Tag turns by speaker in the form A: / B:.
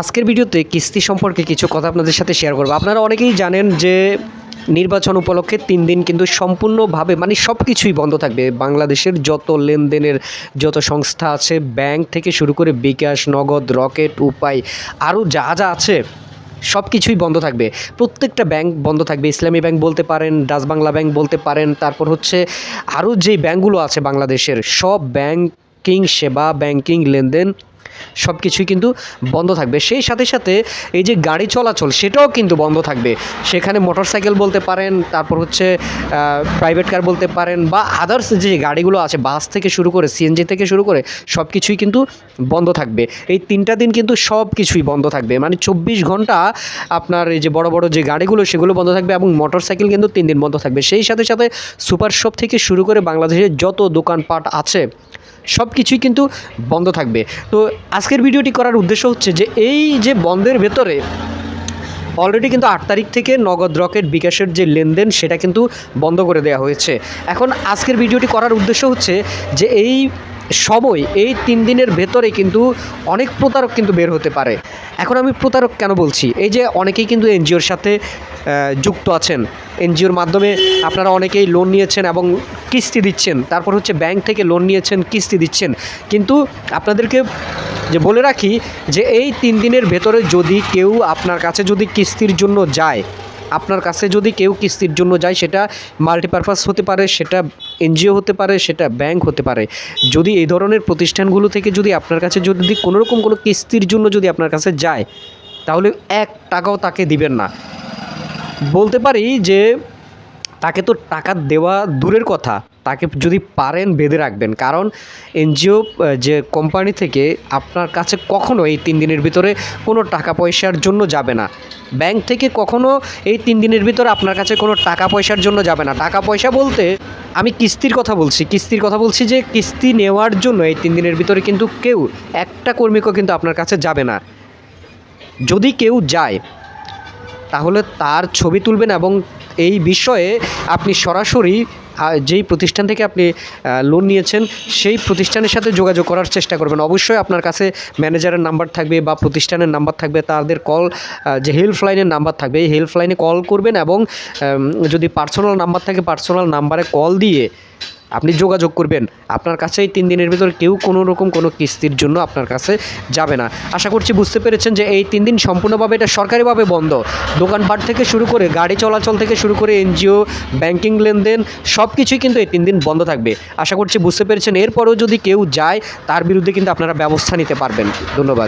A: আজকের ভিডিওতে কিস্তি সম্পর্কে কিছু কথা আপনাদের সাথে শেয়ার করব। আপনারা অনেকেই জানেন যে নির্বাচন উপলক্ষে তিন দিন কিন্তু সম্পূর্ণভাবে মানে সব কিছুই বন্ধ থাকবে। বাংলাদেশের যত লেনদেনের যত সংস্থা আছে, ব্যাংক থেকে শুরু করে বিকাশ, নগদ, রকেট, উপায়, আরও যা যা আছে সব কিছুই বন্ধ থাকবে। প্রত্যেকটা ব্যাংক বন্ধ থাকবে। ইসলামী ব্যাংক বলতে পারেন, ডাচ বাংলা ব্যাংক বলতে পারেন, তারপর হচ্ছে আরও যে ব্যাংকগুলো আছে বাংলাদেশের, সব ব্যাংকিং সেবা, ব্যাংকিং লেনদেন সব কিছুই কিন্তু বন্ধ থাকবে। সেই সাথে সাথে এই যে গাড়ি চলাচল, সেটাও কিন্তু বন্ধ থাকবে। সেখানে মোটরসাইকেল বলতে পারেন, তারপর হচ্ছে প্রাইভেট কার বলতে পারেন, বা আদার্স যে গাড়িগুলো আছে বাস থেকে শুরু করে সিএনজি থেকে শুরু করে সব কিছুই কিন্তু বন্ধ থাকবে। এই তিনটা দিন কিন্তু সব কিছুই বন্ধ থাকবে। মানে চব্বিশ ঘণ্টা আপনার এই যে বড় বড় যে গাড়িগুলো, সেগুলো বন্ধ থাকবে এবং মোটরসাইকেল কিন্তু তিন দিন বন্ধ থাকবে। সেই সাথে সাথে সুপার শপ থেকে শুরু করে বাংলাদেশের যত দোকানপাট আছে সব কিছুই কিন্তু বন্ধ থাকবে। তো আজকের ভিডিওটি করার উদ্দেশ্য হচ্ছে যে, এই যে বন্ধের ভেতরে অলরেডি কিন্তু আট তারিখ থেকে নগদ রকেট বিকাশের যে লেনদেন, সেটা কিন্তু বন্ধ করে দেওয়া হয়েছে। এখন আজকের ভিডিওটি করার উদ্দেশ্য হচ্ছে যে, এই সময়, এই তিন দিনের ভেতরে কিন্তু অনেক প্রতারক কিন্তু বের হতে পারে। এখন আমি প্রতারক কেন বলছি? এই যে অনেকেই কিন্তু এনজিওর সাথে যুক্ত আছেন। এনজিওর মাধ্যমে আপনারা অনেকেই লোন নিয়েছেন এবং কিস্তি দিচ্ছেন। তারপর হচ্ছে ব্যাংক থেকে লোন নিয়েছেন, কিস্তি দিচ্ছেন। কিন্তু আপনাদেরকে যে বলে রাখি যে এই তিন দিনের ভেতরে যদি কেউ আপনার কাছে যদি কিস্তির জন্য যায়, আপনার কাছে যদি কেউ কিস্তির জন্য যায়, সেটা মাল্টিপারপাস হতে পারে, সেটা এনজিও হতে পারে, সেটা ব্যাংক হতে পারে। যদি এই ধরনের প্রতিষ্ঠানগুলো থেকে যদি আপনার কাছে যদি কোনোরকম কোনো কিস্তির জন্য যদি আপনার কাছে যায়, তাহলে এক টাকাও তাকে দিবেন না। বলতে পারি যে তাকে তো টাকা দেওয়া দূরের কথা। তাকে যদি পারেন বেঁধে রাখবেন। কারণ এনজিও যে কোম্পানি থেকে আপনার কাছে কখনো এই তিন দিনের ভিতরে কোনো টাকা পয়সার জন্য যাবে না। ব্যাংক থেকে কখনো এই তিন দিনের ভিতরে আপনার কাছে কোনো টাকা পয়সার জন্য যাবে না। টাকা পয়সা বলতে আমি কিস্তির কথা বলছি। কিস্তির কথা বলছি যে কিস্তি নেওয়ার জন্য এই তিন দিনের ভিতরে কিন্তু কেউ, একটা কর্মীকেও কিন্তু আপনার কাছে যাবে না। যদি কেউ যায় তাহলে তার ছবি তুলবেন এবং এই বিষয়ে আপনি সরাসরি যেই প্রতিষ্ঠান থেকে আপনি লোন নিয়েছেন, সেই প্রতিষ্ঠানের সাথে যোগাযোগ করার চেষ্টা করবেন। অবশ্যই আপনার কাছে ম্যানেজারের নাম্বার থাকবে বা প্রতিষ্ঠানের নাম্বার থাকবে, তাদের কল যে হেল্পলাইনের নাম্বার থাকবে, এই হেল্পলাইনে কল করবেন এবং যদি পার্সোনাল নাম্বার থাকে পার্সোনাল নাম্বারে কল দিয়ে আপনি যোগাযোগ করবেন। আপনার কাছে এই তিন দিনের ভিতর কেউ কোনো রকম কোনো কিস্তির জন্য আপনার কাছে যাবে না। আশা করছি বুঝতে পেরেছেন যে এই তিন দিন সম্পূর্ণভাবে এটা সরকারিভাবে বন্ধ। দোকানপাট থেকে শুরু করে, গাড়ি চলাচল থেকে শুরু করে, এনজিও, ব্যাংকিং লেনদেন সব কিছুই কিন্তু এই তিন দিন বন্ধ থাকবে। আশা করছি বুঝতে পেরেছেন। এরপরেও যদি কেউ যায়, তার বিরুদ্ধে কিন্তু আপনারা ব্যবস্থা নিতে পারবেন। ধন্যবাদ।